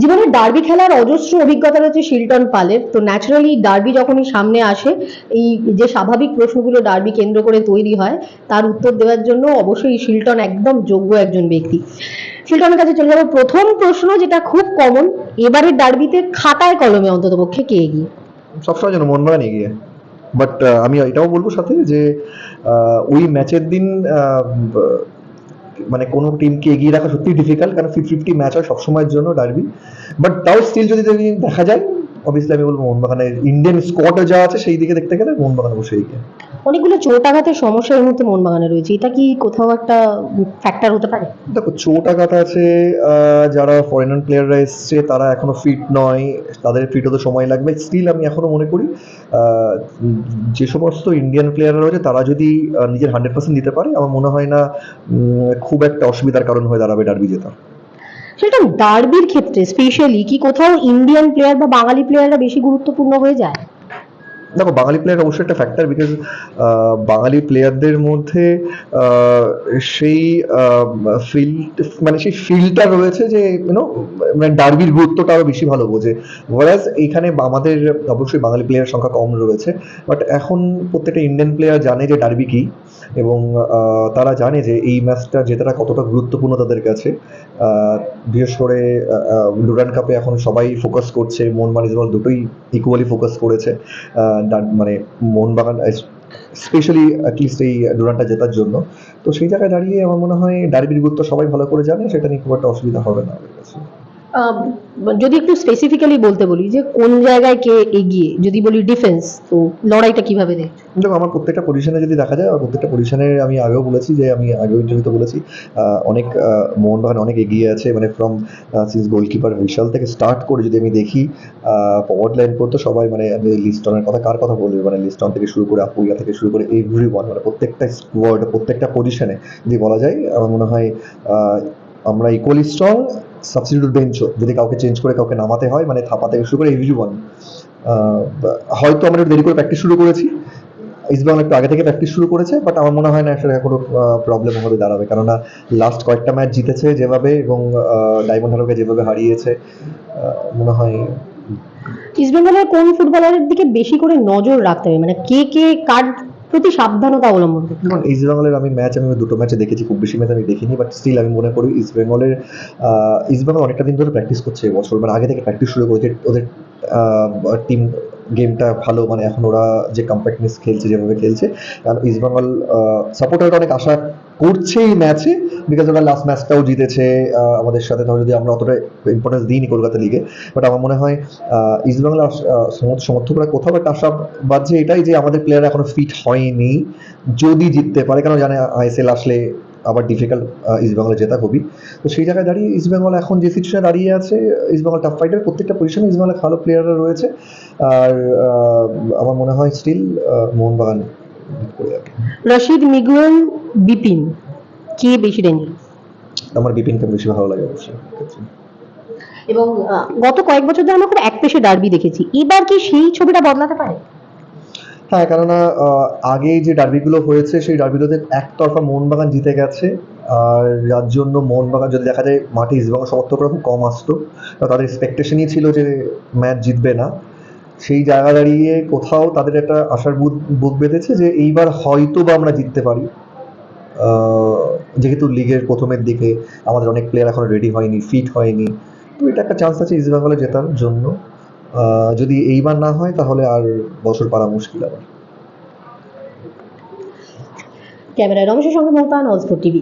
জীবনে ডার্বি খেলার অজস্র অভিজ্ঞতা রয়েছে শিলটন পালের তো ন্যাচারালি ডার্বি যখনই সামনে আসে, এই যে স্বাভাবিক প্রশ্নগুলো ডার্বি কেন্দ্র করে তৈরি হয়, তার উত্তর দেওয়ার জন্য অবশ্যই শিলটন একদম যোগ্য একজন ব্যক্তি। শিলটনের কাছে চলে যাব। প্রথম প্রশ্ন যেটা খুব কমন এবারের ডার্বিতে খাতায় কলমে অন্তত পক্ষে কে এগিয়ে? সবসময় যেন মোহনবাগান এগিয়ে। বাট আমি এটাও বলব সাথে যে ওই ম্যাচের দিন মানে কোনো টিমকে এগিয়ে রাখা সত্যি ডিফিকাল্ট কারণ ফিফটি ফিফটি ম্যাচ হয় সবসময়ের জন্য ডার্বি বাট তাও স্টিল যদি দেখা যায় অবভিয়াসলি আমি বলব মোহনবাগানের ইন্ডিয়ান স্কোয়াডে যা আছে, সেই দিকে দেখতে গেলে মোহনবাগান অবশ্যই এগিয়ে। অনেকগুলো চোট আঘাতের সমস্যা এই মুহূর্তে মোহনবাগানে রয়েছে। এটা কি কোথাও একটা ফ্যাক্টর হতে পারে? দেখো চোট আঘাত আছে যারা ফরেনার প্লেয়াররা এসছে তারা এখনও ফিট নয় তাদের ফিট হতে সময় লাগবে। স্টিল আমি এখনও মনে করি যে সমস্ত ইন্ডিয়ান প্লেয়াররা রয়েছে তারা যদি নিজের হান্ড্রেড পার্সেন্ট দিতে পারে আমার মনে হয় না খুব একটা অসুবিধার কারণ হয়ে দাঁড়াবে ডার্বি জেতা সেটা ডার্বির ক্ষেত্রে স্পেশালি কি কোথাও ইন্ডিয়ান প্লেয়ার বা বাঙালি প্লেয়াররা বেশি গুরুত্বপূর্ণ হয়ে যায়? দেখো, বাঙালি প্লেয়ার অবশ্যই একটা ফ্যাক্টর বিকজ বাঙালি প্লেয়ারদের মধ্যে সেই ফিল্ড মানে সেই ফিল্ডটা রয়েছে যে ইউনো মানে ডার্বির গুরুত্বটা আরও বেশি ভালো বোঝে। ওয়ারাজ এখানে আমাদের অবশ্যই বাঙালি প্লেয়ার সংখ্যা কম রয়েছে। বাট এখন প্রত্যেকটা ইন্ডিয়ান প্লেয়ার জানে যে ডার্বি কি। এবং তারা জানে যে এই ম্যাচটা জেতাটা কতটা গুরুত্বপূর্ণ তাদের কাছে। বিশেষ করে ডুরান কাপে এখন সবাই ফোকাস করছে, মোহনবাগান ইসবল দুটোই ইকুয়ালি ফোকাস করেছে। মানে মোহনবাগান স্পেশালি অ্যাটলিস্ট এই ডুরানটা জেতার জন্য। তো সেই জায়গায় দাঁড়িয়ে আমার মনে হয় ডার্বির গুরুত্ব সবাই ভালো করে জানে, সেটা নিয়ে খুব একটা অসুবিধা হবে না। আমার কাছে যদি একটু স্পেসিফিক্যালি বলতে বলি যে কোন জায়গায় কে এগিয়ে, যদি বলি ডিফেন্স তো লড়াইটা কীভাবে দেখছ দেখো, আমার প্রত্যেকটা পজিশনে যদি দেখা যায়, আমার প্রত্যেকটা পজিশনে আমি আগেও বলেছি যে, আমি আগেও ইন্টারভিউতে বলেছি অনেক মোহনবাগান অনেক এগিয়ে আছে মানে ফ্রম সিন্স গোলকিপার বিশাল থেকে স্টার্ট করে যদি আমি দেখি ফরওয়ার্ড লাইন পর্যন্ত সবাই মানে লিস্টনের কথা কার কথা বলব? মানে লিস্টন থেকে শুরু করে আপুইয়া থেকে শুরু করে এভরি ওয়ান মানে প্রত্যেকটা স্কোয়াড প্রত্যেকটা পজিশনে যদি বলা যায়, আমার মনে হয় আমরা ইকুয়ালি স্ট্রং সাবস্টিটিউট বেঞ্চও যদি কাউকে চেঞ্জ করে কাউকে নামাতে হয় মানে থাপা থেকে শুরু করে এভরি ওয়ান হয়তো আমরা একটু দেরি করে প্র্যাকটিস শুরু করেছি। ইস্টবেঙ্গল একটু আগে থেকে প্র্যাকটিস শুরু করেছে বাট আমার মনে হয় না সেটা কোনো প্রবলেম হবে দাঁড়াবে। কেননা লাস্ট কয়েকটা ম্যাচ জিতেছে যেভাবে এবং ডায়মন্ড হারোকে যেভাবে হারিয়েছে মনে হয় ইস্টবেঙ্গলের কোন ফুটবলারের দিকে বেশি করে নজর রাখতে হবে? মানে কে কে, কার প্রতি সাবধানতা অবলম্বন করতে হবে? ইস্ট বেঙ্গলের আমি ম্যাচ আমি দুটো ম্যাচে দেখেছি খুব বেশি ম্যাচ আমি দেখিনি বাট স্টিল আমি মনে করি ইস্ট বেঙ্গলের ইস্ট বেঙ্গল অনেকটা দিন ধরে প্র্যাকটিস করছে এবছর মানে আগে থেকে প্র্যাকটিস শুরু করেছে ওদের টিম গেমটা ভালো মানে এখন ওরা যে কম্প্যাক্টনেস খেলছে, যেভাবে খেলছে, কারণ ইস্ট বেঙ্গল সাপোর্টাররা অনেক আশা করছে এই ম্যাচে বিকজ ওরা লাস্ট ম্যাচটাও জিতেছে আমাদের সাথে। ধরো যদি আমরা অতটা ইম্পর্টেন্স দিইনি কলকাতা লিগে বাট আমার মনে হয় ইস্ট বেঙ্গল সমর্থকরা কোথাও একটা আশা বাজছে এটাই যে আমাদের প্লেয়ার এখনও ফিট হয়নি, যদি জিততে পারে কারণ জানে, আইএসএল আসলে আবার ডিফিকাল্ট ইস্ট বেঙ্গলে জেতা খুবই। তো সেই জায়গায় দাঁড়িয়ে ইস্ট বেঙ্গল এখন যে সিচুয়েশনে দাঁড়িয়ে আছে ইস্ট বেঙ্গল টাফ ফাইটার প্রত্যেকটা পজিশনে ইস্ট বেঙ্গলের ভালো প্লেয়াররা রয়েছে। আর আমার মনে হয় স্টিল মোহনবাগান। রশিদ মিগুয়েল বিপিন কে বেশি ডেঞ্জারাস আমার বিপিনকে বেশি ভালো লাগে অবশ্যই। এবং গত কয়েক বছর ধরে আমরা খুব একপেশে ডার্বি দেখেছি। এবার কি সেই ছবিটা বদলাতে পারে? হ্যাঁ কেননা আগে যে ডার্বিগুলো হয়েছে, সেই ডার্বিগুলোতে একতরফা মোহনবাগান জিতে গেছে। আর যার জন্য মোহনবাগান যদি দেখা যায় মাঠে ইস্টবেঙ্গল সমর্থকরা খুব কম আসতো তাদের এক্সপেকটেশনই ছিল যে ম্যাচ জিতবে না। সেই জায়গা দাঁড়িয়ে কোথাও তাদের একটা আশার বুধ বুক বেঁধেছে যে এইবার হয়তো বা আমরা জিততে পারি। যেহেতু লিগের প্রথমের দিকে আমাদের অনেক প্লেয়ার এখন রেডি হয়নি ফিট হয়নি, তো এটা একটা চান্স আছে ইস্টবেঙ্গলে জেতার জন্য। যদি এইবার না হয়, তাহলে আর বছর পারা মুশকিল আবার। ক্যামেরায় রমেশের সঙ্গে মমতান অজফর টিভি।